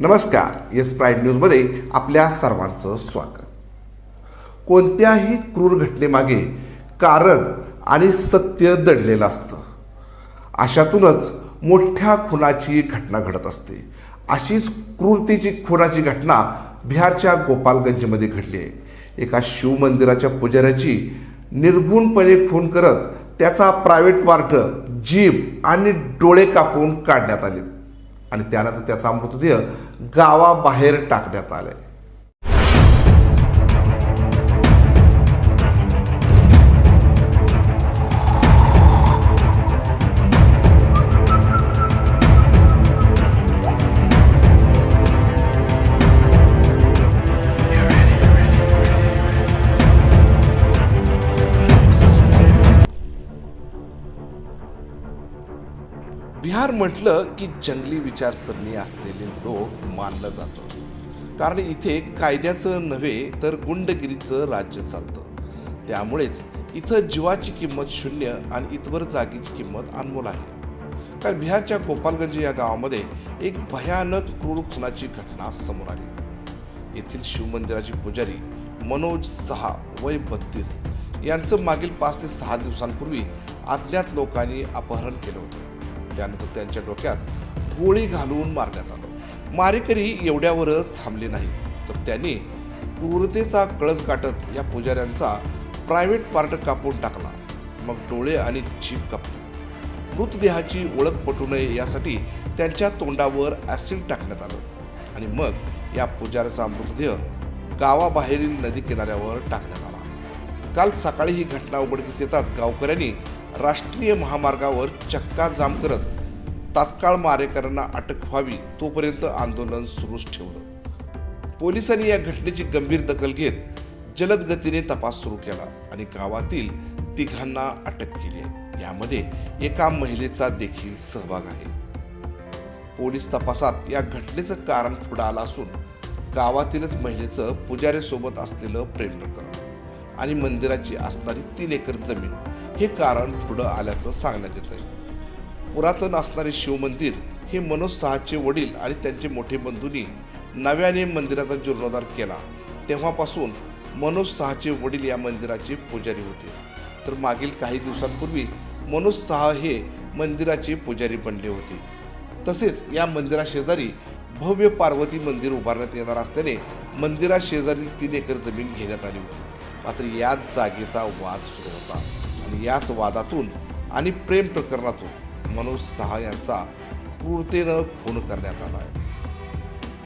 नमस्कार yes pride न्यूजमध्ये आपल्या सर्वांचं स्वागत. कोणत्याही क्रूर घटनेमागे कारण आणि सत्य दडलेलं असतं. अशातूनच मोठ्या खुनाची घटना घडत असते. अशीच क्रूरतेची खुनाची घटना बिहारच्या गोपालगंजमध्ये घडली आहे. एका शिवमंदिराच्या पुजाऱ्याची निर्गुणपणे खून करत त्याचा प्रायव्हेट पार्ट जीभ आणि डोळे कापून काढण्यात आले आणि त्यानंतर त्याचा मृतदेह गावाबाहेर टाकण्यात आला आहे बिहार म्हटलं की जंगली विचारसरणी असलेले लोक मानलं जातं. कारण इथे कायद्याचं नव्हे तर गुंडगिरीचं राज्य चालतं. त्यामुळेच इथं जीवाची किंमत शून्य आणि इतवर जागेची किंमत अनमोल आहे. कारण बिहारच्या गोपालगंज या गावामध्ये एक भयानक क्रूर खुनाची घटना समोर आली. येथील शिवमंदिराची पुजारी मनोज सहा वय बत्तीस यांचं मागील पाच ते सहा दिवसांपूर्वी अज्ञात लोकांनी अपहरण केलं होतं. त्यानंतर त्यांच्या डोक्यात गोळी घालून मारण्यात आलं. मारेकरी एवढ्यावरच थांबले नाही. तर त्यांनी क्रूरतेचा कळस गाठत या पुजाऱ्यांचा प्रायव्हेट पार्ट कापून टाकला. मग डोळे आणि जीभ कापली. मृतदेहाची ओळख पटू नये यासाठी त्यांच्या तोंडावर ॲसिड टाकण्यात आलं. आणि मग या पुजाऱ्याचा मृतदेह गावाबाहेरील नदी किनाऱ्यावर टाकण्यात आला. काल सकाळी ही घटना उघडकीस येताच गावकऱ्यांनी राष्ट्रीय महामार्गावर चक्का जाम करत तात्काळ मारेकऱ्यांना अटक व्हावी तोपर्यंत आंदोलन सुरूच ठेवलं. पोलिसांनी या घटनेची गंभीर दखल घेत जलद गतीने तपास सुरू केला आणि गावातील तिघांना अटक केली आहे. यामध्ये एका महिलेचा देखील सहभाग आहे. पोलीस तपासात या घटनेचं कारण पुढं आलं असून गावातीलच महिलेचं पुजाऱ्यासोबत असलेलं प्रेम प्रकरण. आणि मंदिराची असणारी तीन एकर जमीन हे कारण पुढं आल्याचं सांगण्यात येत आहे पुरातन असणारे शिवमंदिर हे मनोज सहाचे वडील आणि त्यांचे मोठे बंधूंनी नव्याने मंदिराचा जीर्णोद्धार केला. तेव्हापासून मनोज सहाचे वडील या मंदिराचे पुजारी होते. तर मागील काही दिवसांपूर्वी मनोज सहा हे मंदिराचे पुजारी बनले होते. तसेच या मंदिराशेजारी भव्य पार्वती मंदिर उभारण्यात येणार असल्याने मंदिराशेजारील तीन एकर जमीन घेण्यात आली होती. मात्र याच जागेचा वाद सुरू होता आणि याच वादातून आणि प्रेम प्रकरणातून मनोज सहा यांचा क्रूरतेनं खून करण्यात आला आहे.